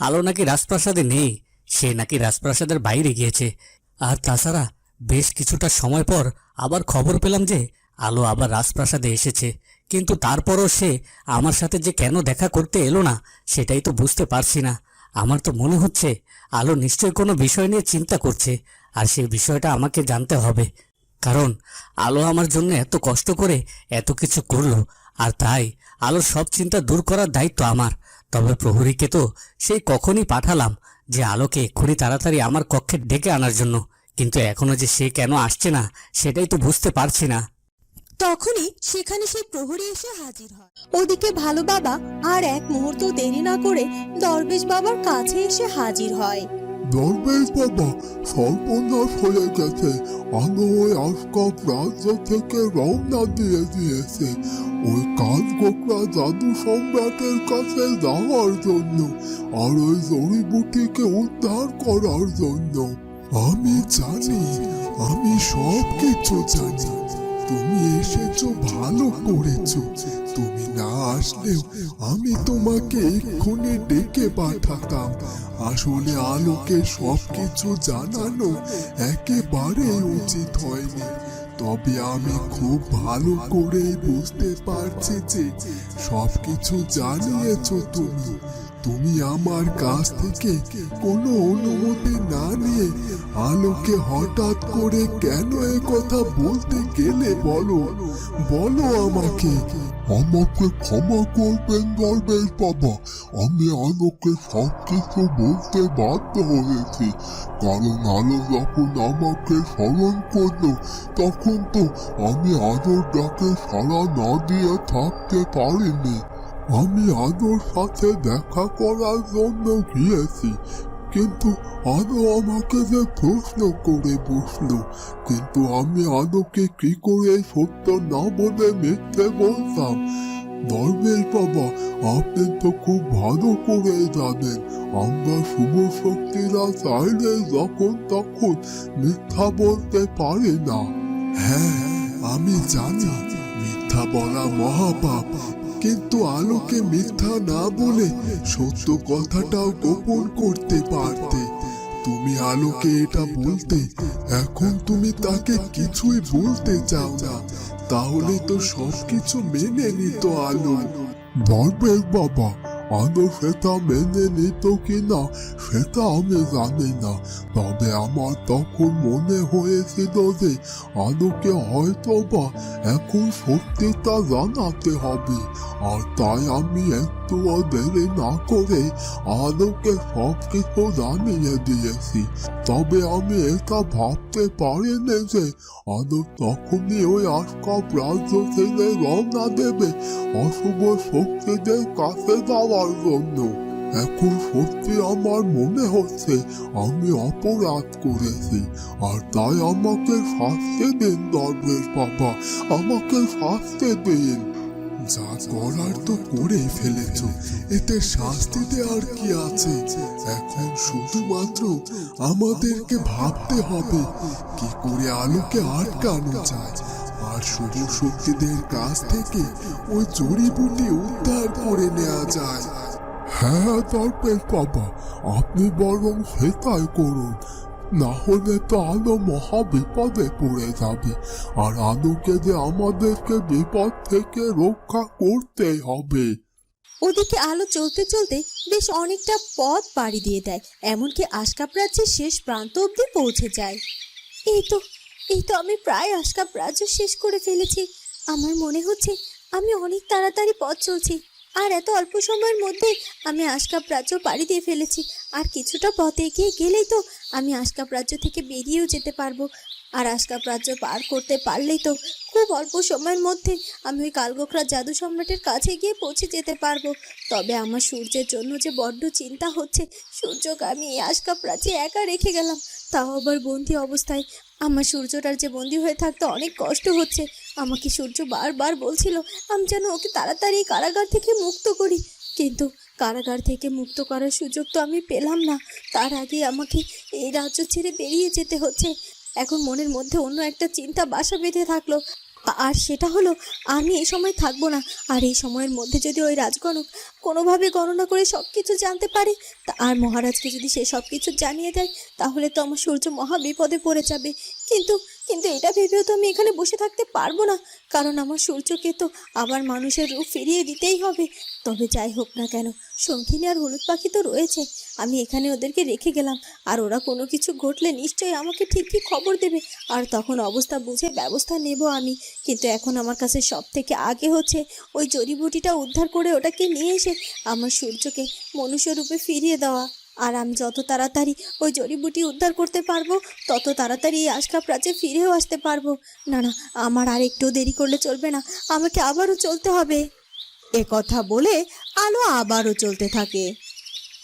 আলো নাকি রাজপ্রাসাদে নেই? সে নাকি রাজপ্রাসাদের বাইরে গিয়েছে। আর তাছাড়া বেশ কিছুটা সময় পর আবার খবর পেলাম যে আলো আবার রাজপ্রাসাদে এসেছে। কিন্তু তারপরও সে আমার সাথে যে কেন দেখা করতে এলো না, সেটাই তো বুঝতে পারছি না। আমার তো মনে হচ্ছে আলো নিশ্চয়ই কোনো বিষয় নিয়ে চিন্তা করছে, আর সেই বিষয়টা আমাকে জানতে হবে। কারণ আলো আমার জন্য এত কষ্ট করে এত কিছু করল, আর তাই আলোর সব চিন্তা দূর করার দায়িত্ব আমার। তবে প্রহরীকে তো সেই কখনই পাঠালাম যে আলোকে এক্ষুনি তাড়াতাড়ি আমার কক্ষে ডেকে আনার জন্য। কিন্তু এখনও যে সে কেন আসছে না, সেটাই তো বুঝতে পারছি না। তখনই সেখানে সেই প্রহরী এসে হাজির হয়। ওদিকে ভালো বাবা আর এক মুহূর্ত দেরি না করে দরবেশ বাবার কাছে এসে হাজির হয়। দরবেশ বাবা সর্বনাশ হয়ে গেছে আলো ওই আজকাপ রাজ্য থেকে রওনা দিয়ে দিয়েছে ওই কাল গোকরা জাদু সম্রাটের কাছে যাওয়ার জন্য আর ওই জড়িবুটিকে উদ্ধার করার জন্য আমি জানি আমি সব কিছু জানি তুমি এসেছ, ভালো করেছ। তুমি না আসলেও আমি তোমাকে এক্ষুনি ডেকে পাঠাতাম। আসলে আলোকে সবকিছু জানানো একেবারে উচিত হয়নি। তবে আমি খুব ভালো করে বুঝতে পারছি যে সবকিছু জানিয়েছো তুমি। তুমি আমার কাছ থেকে কোনো অনুমতি না নিয়ে আলোকে হঠাৎ করে কেন এ কথা বলতে গেলে বলো? বলো আমাকে। আমাকে ক্ষমা করবেন দরবেশ বাবা। আমি আলোকে সব কিছু বলতে বাধ্য হয়েছি। কারণ আলো যখন আমাকে স্মরণ করল, তখন তো আমি আলোর ডাকে সাড়া না দিয়ে থাকতে পারিনি। আমি আলোর সাথে দেখা করার জন্য গিয়েছি, কিন্তু আলো আমাকে যে প্রশ্ন করে বসল। কিন্তু আমি আলোকে কি করে সত্য না বলে মিথ্যে বলতাম? দরবেশ বাবা, আপনি তো খুব ভালো করে জানেন, আমরা শুভ শক্তিরা চাইলে যখন তখন মিথ্যা বলতে পারি না। হ্যাঁ আমি জানি, মিথ্যা বলা মহাপাপ। কিন্তু আলোকে মিথ্যা না বলে সত্য কথাটাও গোপন করতে পারতে। তুমি আলোকে এটা বলতে, এখন তুমি তাকে কিছুই বলতে চাও না। তাহলে তো সবকিছু মেনে নিত আলো। দরবেশ বাবা আলো সেটা মেনে নিত কিনা, সেটা আমি জানি না। তবে আমার তখন মনে হয়েছিল যে আলোকে হয়তো বা এখন সত্যিটা জানাতে হবে। আর তাই আমি একটুও দেরি না করে আলোকে সব কিছু জানিয়ে দিয়েছি। তবে আমি এটা ভাবতে পারিনি যে আলো তখনই ওই আজকাপ রাজ্য থেকে রওনা দেবে অশুভ শক্তিদের কাছে যাওয়ার জন্য। এখন সত্যি আমার মনে হচ্ছে আমি অপরাধ করেছি। আর তাই আমাকে শাস্তি দিন দরবেশ বাবা আমাকে শাস্তি দিন। যা করার তো করেই ফেলেছ। এতে শাস্তি দেওয়ার কি আছে? এখন শুধুমাত্র আমাদেরকে ভাবতে হবে, কি করে আলোকে আটকানো যায়। আর শুভ শক্তিদের কাছ থেকে ওই জড়িবুটি উদ্ধার করে নেওয়া যায়। হ্যাঁ দরবেশ বাবা, আপনি বরং সেটাই করুন। না হলে তো আলো মহা বিপদে পড়ে যাবে। আর আলোকে যে আমাদেরকে বিপদ থেকে রক্ষা করতে হবে। ওদিকে আলো চলতে চলতে বেশ অনেকটা পথ পাড়ি দিয়ে দেয়, এমনকি আশকাপ রাজ্যের শেষ প্রান্ত অব্দি পৌঁছে যায়। এই তো এই তো আমি প্রায় আশকাপ রাজ্য শেষ করে ফেলেছি। আমার মনে হচ্ছে আমি অনেক তাড়াতাড়ি পথ চলছি। আর এত অল্প সময়ের মধ্যে আমি আশকাপ রাজ্য পাড়ি দিয়ে ফেলেছি। আর কিছুটা পথে এগিয়ে গেলেই তো আমি আশকাপ রাজ্য থেকে বেরিয়েও যেতে পারব। আর আশকাপ রাজ্য পার করতে পারলেই তো খুব অল্প সময়ের মধ্যে আমি ওই কালগোখরা জাদু সম্রাটের কাছে গিয়ে পৌঁছে যেতে পারব। তবে আমার সূর্যের জন্য যে বড্ড চিন্তা হচ্ছে, সূর্যকে আমি এই আশকাপ রাজ্যে একা রেখে গেলাম। তাও আবার বন্দি অবস্থায় আমার সূর্যটার যে বন্দি হয়ে থাকতে অনেক কষ্ট হচ্ছে। আমাকে সূর্য বারবার বলছিল, আমি যেন ওকে তাড়াতাড়ি কারাগার থেকে মুক্ত করি। কিন্তু কারাগার থেকে মুক্ত করার সুযোগ তো আমি পেলাম না। তার আগে আমাকে এই রাজ্য ছেড়ে বেরিয়ে যেতে হচ্ছে। এখন মনের মধ্যে অন্য একটা চিন্তা বাসা বেঁধে থাকল। আর সেটা হলো, আমি এই সময় থাকব না। আর এই সময়ের মধ্যে যদি ওই রাজগণক কোনোভাবে গণনা করে সব কিছু জানতে পারে, তা আর মহারাজকে যদি সে সব কিছু জানিয়ে দেয়, তাহলে তো আমার সূর্য মহা বিপদে পড়ে যাবে। কিন্তু কিন্তু এটা ভেবেও তো আমি এখানে বসে থাকতে পারব না। কারণ আমার সূর্যকে তো আবার মানুষের রূপ ফিরিয়ে দিতেই হবে। তবে যাই হোক না কেন শঙ্খিনী আর হলুদ পাখি তো রয়েছে। আমি এখানে ওদেরকে রেখে গেলাম। আর ওরা কোনো কিছু ঘটলে নিশ্চয়ই আমাকে ঠিকই খবর দেবে। আর তখন অবস্থা বুঝে ব্যবস্থা নেব আমি। কিন্তু এখন আমার কাছে সব থেকে আগে হচ্ছে ওই জড়িবুটিটা উদ্ধার করে ওটাকে নিয়ে এসে আমার সূর্যকে মনুষ্য রূপে ফিরিয়ে দেওয়া। আর আমি যত তাড়াতাড়ি ওই জড়িবুটি উদ্ধার করতে পারব, তত তাড়াতাড়ি এই আশকা প্রাচে ফিরেও আসতে পারব। না না, আমার আর একটু দেরি করলে চলবে না। আমাকে আবারও চলতে হবে। এ কথা বলে আলো আবারও চলতে থাকে।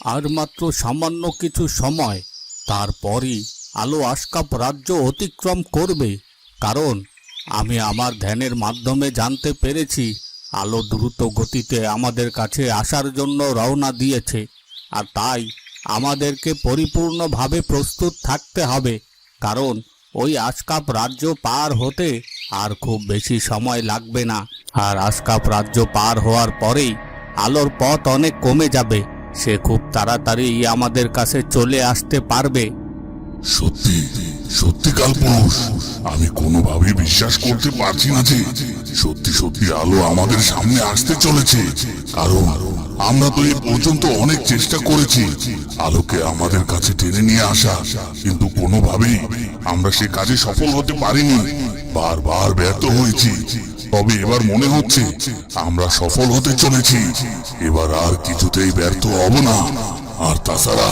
আর মাত্র সামান্য কিছু সময়, তারপরই আলো আশকাপ রাজ্য অতিক্রম করবে। কারণ, আমি আমার ধ্যানের মাধ্যমে জানতে পেরেছি, আলো দ্রুত গতিতে আমাদের কাছে আসার জন্য রওনা দিয়েছে। আর তাই আমাদেরকে পরিপূর্ণভাবে প্রস্তুত থাকতে হবে, কারণ ওই আশকাপ রাজ্য পার হতে আর খুব বেশি সময় লাগবে না। আর আশকাপ রাজ্য পার হওয়ার পরেই আলোর পথ অনেক কমে যাবে, সে খুব তাড়াতাড়ি আমাদের কাছে চলে আসতে পারবে। সত্যি সত্যি কালপুরুষ আমি কোনোভাবেই বিশ্বাস করতে পারছি না যে সত্যি সত্যি আলো আমাদের সামনে আসতে চলেছে, কারণ আমরা তো এই পর্যন্ত অনেক চেষ্টা করেছি। আলোকে আমাদের কাছে টেনে নিয়ে আসা। কিন্তু কোনোভাবেই আমরা সে কাজে সফল হতে পারিনি। বারবার ব্যর্থ হয়েছি। তবে এবার মনে হচ্ছে আমরা সফল হতে চলেছি। এবার আর কিছুতেই ব্যর্থ হব না। আর তাছাড়া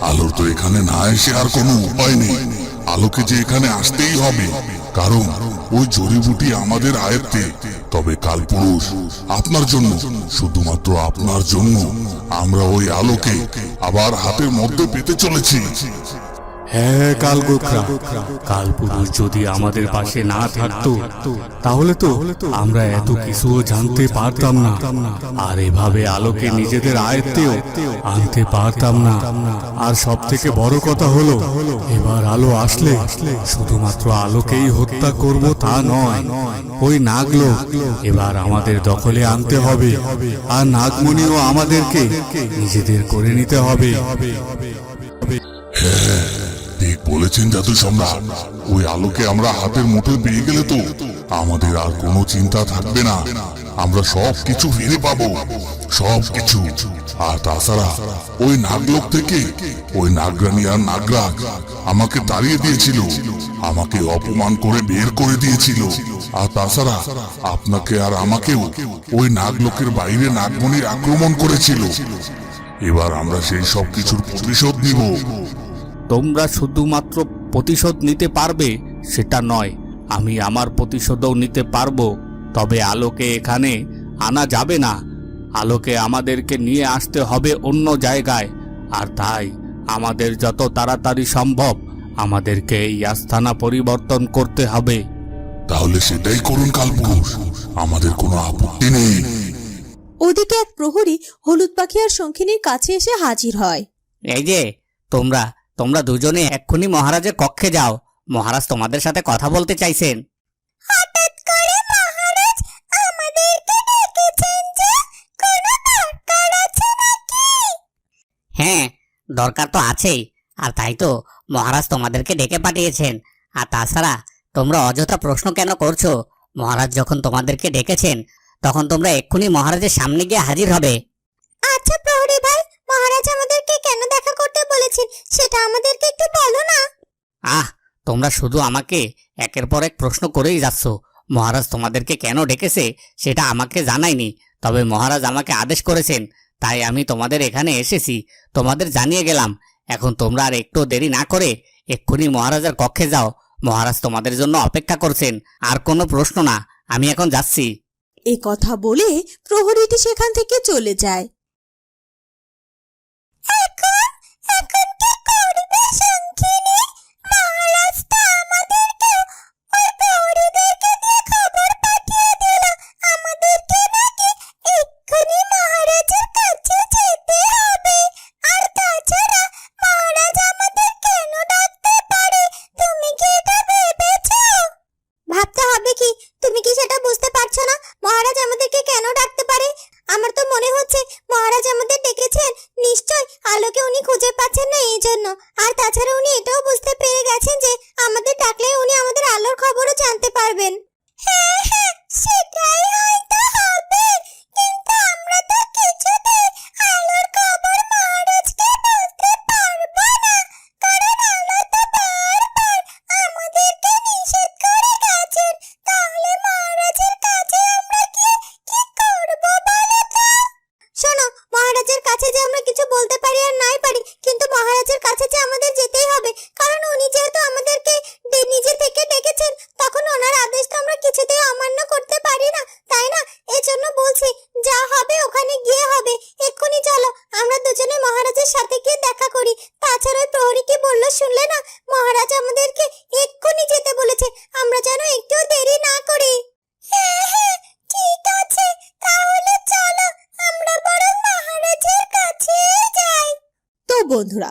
আলোর তো এখানে না এসে আর কোনো উপায় নেই। আলোকে যে এখানে আসতেই হবে। কারণ ওই জড়িবুটি আমাদের আয়ত্তে তবে কাল পুরুষ আপনার জন্য, শুধুমাত্র আপনার জন্য আমরা ওই আলোকে আবার হাতের মধ্যে পেতে চলেছি। হ্যাঁ কালগোখরা কালপুরুষ যদি আমাদের পাশে না থাকতো তাহলে তো আমরা এত কিছুও জানতে পারতাম না। আর এভাবে আলোকে নিজেদের আয়ত্তেও আনতে পারতাম না। আর সব থেকে বড় কথা হলো এবার আলো আসলে শুধুমাত্র আলোকেই হত্যা করব তা নয়। ওই নাগলো এবার আমাদের দখলে আনতে হবে। আর নাগমণিও আমাদেরকে নিজেদের করে নিতে হবে। ঠিক বলেছেন জাদু সম্রাট, ওই আলোকে আমরা হাতের মুঠোয় পেয়ে গেলে তো আমাদের আর কোনো চিন্তা থাকবে না। আমরা সব কিছু ফিরে পাবো সব কিছু আর তাছাড়া ওই নাগলোক থেকে ওই নাগরানি আর নাগরাগ আমাকে তাড়িয়ে দিয়েছিল, আমাকে অপমান করে বের করে দিয়েছিল। আর তাছাড়া আপনাকে আর আমাকেও ওই নাগলোকের বাইরে নাগমণির আক্রমণ করেছিল। এবার আমরা সেই সব কিছুর প্রতিশোধ নিব। তোমরা শুধুমাত্র প্রতিশোধ নিতে পারবে সেটা নয়। আমি আমার প্রতিশোধও নিতে পারব। তবে আলোকে এখানে আনা যাবে না। আলোকে আমাদেরকে নিয়ে আসতে হবে অন্য জায়গায়। আর তাই আমাদের যত তাড়াতাড়ি সম্ভব আমাদেরকে এই আস্থানা পরিবর্তন করতে হবে। তাহলে সেটাই করুন কালপুরুষ। আমাদের কোনো আপত্তি নেই। ওদিকে এক প্রহরী হলুদ পাখি আর শঙ্খিনীর কাছে এসে হাজির হয়। এই যে তোমরা তোমরা দুজনে এক্ষুনি মহারাজের কক্ষে যাও। মহারাজ তোমাদের সাথে কথা বলতে চাইছেন। হঠাৎ করে মহারাজ আমাদেরকে ডেকেছেন যে কোনো দরকার আছে নাকি? হ্যাঁ দরকার তো আছেই। আর তাই তো মহারাজ তোমাদেরকে ডেকে পাঠিয়েছেন। আর তাছাড়া তোমরা অযথা প্রশ্ন কেন করছ? মহারাজ যখন তোমাদেরকে ডেকেছেন তখন তোমরা এক্ষুনি মহারাজের সামনে গিয়ে হাজির হবে। করতে সেটা আমাদেরকে একটু বলো না। আহ তোমরা শুধু আমাকে একের পর এক প্রশ্ন করেই যাচ্ছ। মহারাজ তোমাদেরকে কেন ডেকেছে সেটা আমাকে জানায়নি তবে মহারাজ আমাকে আদেশ করেছেন তাই আমি তোমাদের এখানে এসেছি তোমাদের জানিয়ে গেলাম। এখন তোমরা আর একটু দেরি না করে এক্ষুনি মহারাজের কক্ষে যাও মহারাজ তোমাদের জন্য অপেক্ষা করছেন আর কোনো প্রশ্ন না আমি এখন যাচ্ছি। এ কথা বলে প্রহরীটি সেখান থেকে চলে যায়। সূর্যের কাছে যে আমাদের যেতেই হবে, কারণ উনি যেহেতু আমাদেরকে নিজে থেকে ডেকেছেন, তখন ওনার আদেশ তো আমরা কিছুতেই অমান্য করতে পারি না, তাই না? এজন্য বলছি, যা হবে ওখানে গিয়ে হবে। এক্ষুনি চলো, আমরা দুজনে মহারাজের সাথে গিয়ে দেখা করি। তাছাড়া ওই প্রহরী কি বলল শুনলে না? মহারাজ আমাদেরকে এক্ষুনি যেতে বলেছে, আমরা যেন একটু দেরি না করি। হ্যাঁ হ্যাঁ ঠিক আছে, তাহলে চলো, আমরা বরং কাছে যাই। তো বন্ধুরা